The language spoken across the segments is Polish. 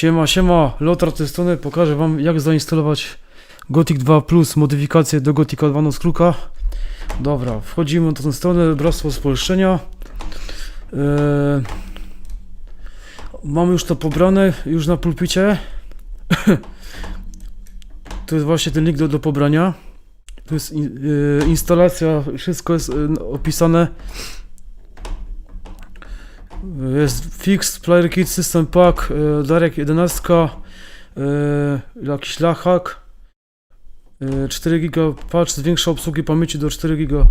Siema, siema, Lotar tej strony, pokażę wam jak zainstalować Gothic 2 Plus, modyfikację do Gothica 2 no skróka. Dobra, wchodzimy na tę stronę, bractwo spolszczenia. Eee, mam już to pobrane, już na pulpicie. tu jest właśnie ten link do, do pobrania. Tu jest in, e, instalacja, wszystko jest e, opisane. Jest Fix, Player Kit, System Pack, e, Darek 11, e, jakiś lachak, e, 4 giga, patch, zwiększa obsługi pamięci do 4 giga.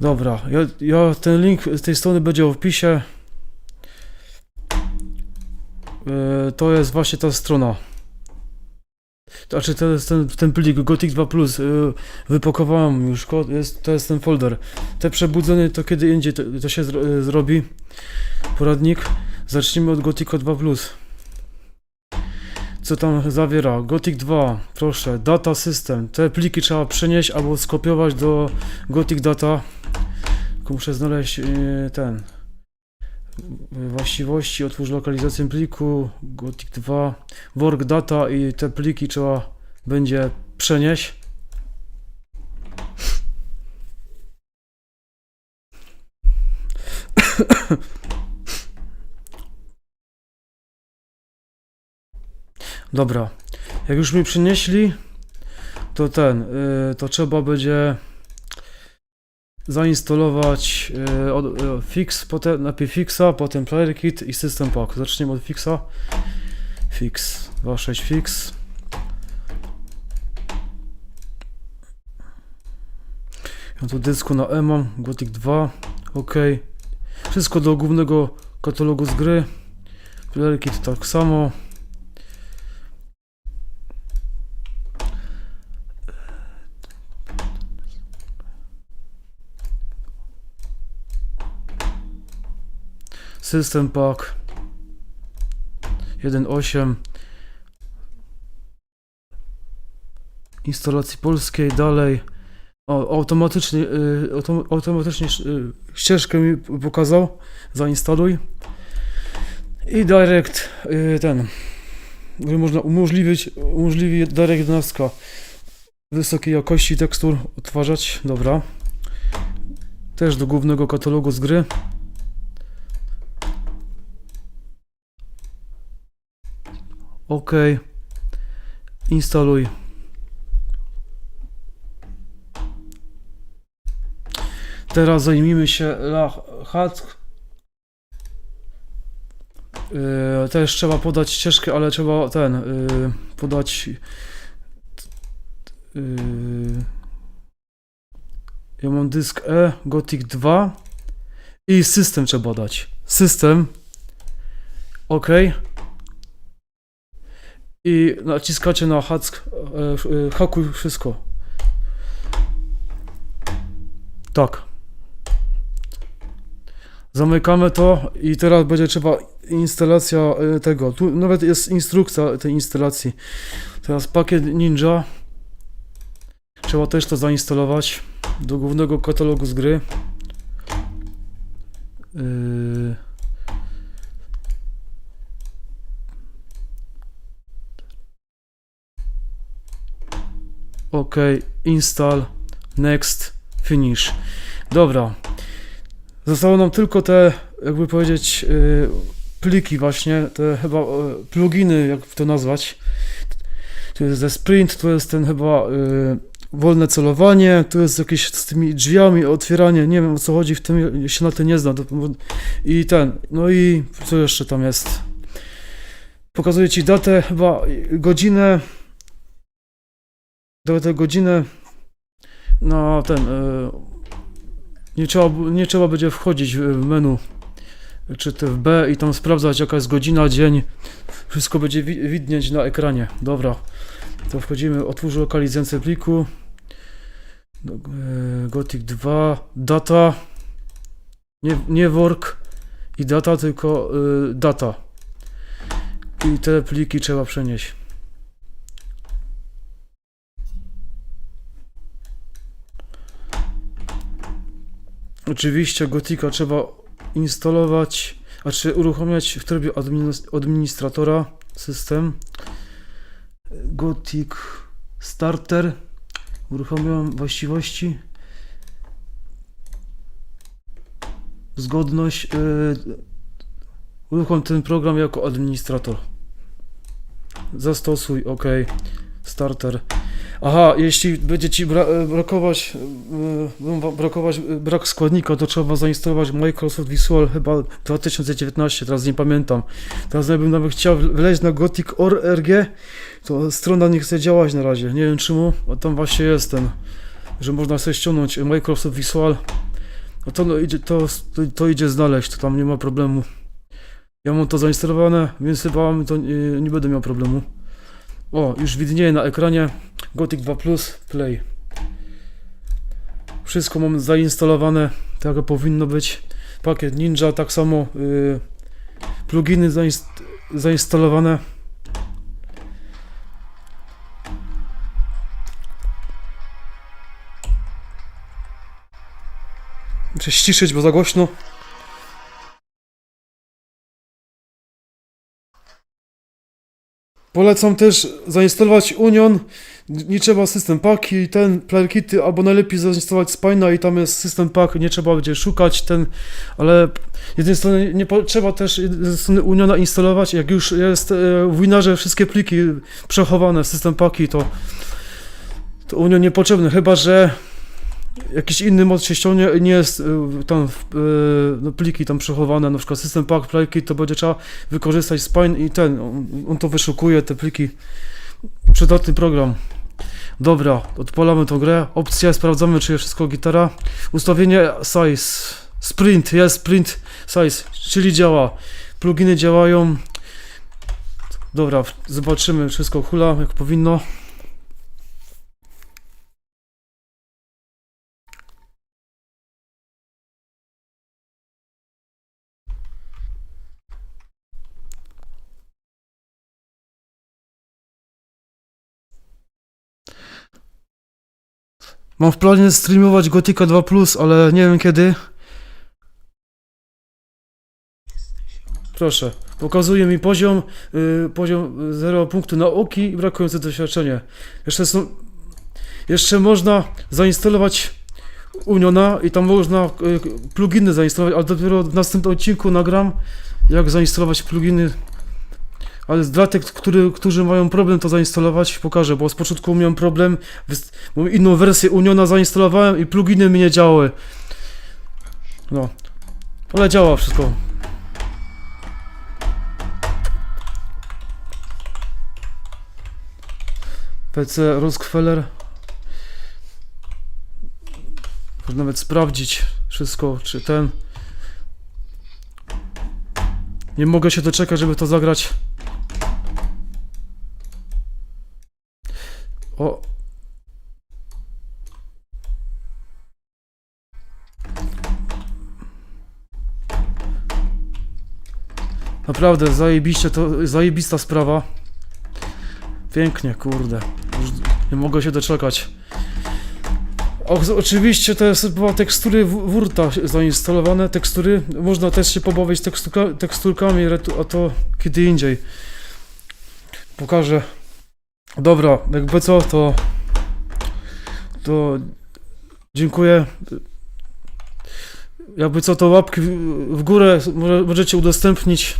Dobra, ja, ja ten link z tej strony będzie w opisie. E, to jest właśnie ta strona. Znaczy to jest ten, ten plik Gothic 2 Plus. y, Wypakowałem już jest, to jest ten folder. Te przebudzenie to kiedy indziej to, to się zro, y, zrobi. Poradnik. Zacznijmy od Gothica 2 Plus. Co tam zawiera? Gothic 2, proszę, data system. Te pliki trzeba przenieść albo skopiować do Gothic Data. Tylko muszę znaleźć y, ten. Właściwości, otwórz lokalizację pliku, Gothic 2, work data i te pliki trzeba będzie przenieść. Dobra, jak już mi przynieśli, to ten, y, to trzeba będzie zainstalować y, od, y, fix, potem najpierw fixa, potem player kit i system pack. Zaczniemy od fixa. Fix, 2.6 fix. Ja tu dysku na E Gothic 2, ok. Wszystko do głównego katalogu z gry. Player kit tak samo. System Pack 1.8 instalacji polskiej dalej. O, automatycznie y, autom, automatycznie y, ścieżkę mi pokazał. Zainstaluj. I direct y, ten. Można umożliwić umożliwi direct 11 wysokiej jakości tekstur odtwarzać. Dobra. Też do głównego katalogu z gry OK. Instaluj. Teraz zajmijmy się Lahat. Yy, też trzeba podać ścieżkę, ale trzeba ten yy, podać. Yy, ja mam dysk E, Gothic 2 i system trzeba dać. System. OK i naciskacie na hack, e, hakuj wszystko. Tak. Zamykamy to i teraz będzie trzeba instalacja e, tego. Tu nawet jest instrukcja tej instalacji. Teraz pakiet Ninja. Trzeba też to zainstalować do głównego katalogu z gry. Yy... OK, install, next, finish. Dobra. Zostało nam tylko te, jakby powiedzieć, yy, pliki właśnie, te chyba yy, pluginy, jak to nazwać. Tu jest ze sprint, tu jest ten chyba yy, wolne celowanie, tu jest jakieś z tymi drzwiami, otwieranie, nie wiem o co chodzi w tym, się na tym nie znam. To, I ten, no i co jeszcze tam jest? Pokazuję Ci datę, chyba godzinę, do tę godzinę na ten e, nie trzeba, nie trzeba będzie wchodzić w menu czy w B i tam sprawdzać jaka jest godzina, dzień. Wszystko będzie wi widnieć na ekranie. Dobra to wchodzimy, otwórz lokalizację pliku e, Gothic 2 data. Nie, nie work i data tylko e, data. I te pliki trzeba przenieść Oczywiście Gotika trzeba instalować, a czy uruchamiać w trybie adminis- administratora. system. Gothic Starter. Uruchomiłem właściwości. Zgodność. Yy, uruchom ten program jako administrator. Zastosuj, OK. Starter. Aha, jeśli będzie ci e, brakować, yy, brakować e, brak składnika, to trzeba zainstalować Microsoft Visual chyba 2019, teraz nie pamiętam. Teraz jakbym nawet chciał wleźć na Gothic.org, to strona nie chce działać na razie. Nie wiem czemu, a tam właśnie jest ten, że można sobie ściągnąć Microsoft Visual. A to, no, idzie, to, to idzie znaleźć, to tam nie ma problemu. Ja mam to zainstalowane, więc chyba to nie, nie będę miał problemu. O, już widnieje na ekranie Gothic 2 Plus Play. Wszystko mam zainstalowane, tak jak powinno być. Pakiet Ninja, tak samo. Yy, pluginy zainst zainstalowane. Muszę ściszyć, bo za głośno. Polecam też zainstalować Union. Nie trzeba system pack i ten player kity, albo najlepiej zainstalować Spina i tam jest system pack, nie trzeba będzie szukać ten, ale z jednej strony nie trzeba też ze strony Uniona instalować, jak już jest e, w Winarze wszystkie pliki przechowane, system packi, to, to Union niepotrzebny, chyba że jakiś inny mod się ściągnie nie jest y, tam y, no, pliki tam przechowane, na przykład system pack pliki, to będzie trzeba wykorzystać spine i ten, on, on to wyszukuje, te pliki. Przydatny program. Dobra, odpalamy tą grę. Opcja, sprawdzamy czy jest wszystko gitara. Ustawienie size. Sprint, jest sprint size, czyli działa. Pluginy działają. Dobra, zobaczymy, wszystko hula jak powinno. Mam w planie streamować Gotika 2 ale nie wiem kiedy. Proszę, pokazuje mi poziom, y, poziom 0 punktu nauki i brakujące doświadczenie. Jeszcze są, jeszcze można zainstalować Uniona i tam można y, pluginy zainstalować, ale dopiero w następnym odcinku nagram, jak zainstalować pluginy. Ale dla tych, który, którzy mają problem to zainstalować, pokażę, bo z początku miałem problem, inną wersję Uniona zainstalowałem i pluginy mi nie działały. No, ale działa wszystko. PC Rockefeller. Można nawet sprawdzić wszystko, czy ten. Nie mogę się doczekać, żeby to zagrać. O. Naprawdę, zajebiście to, zajebista sprawa. Pięknie, kurde. Już nie mogę się doczekać. O, oczywiście to jest była tekstury Wurta zainstalowane, tekstury. Można też się pobawić teksturka, teksturkami, a to kiedy indziej. Pokażę. Dobra, jakby co, to... To... Dziękuję. Jakby co, to łapki w, górę może, możecie udostępnić.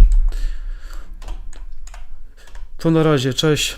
To na razie, cześć.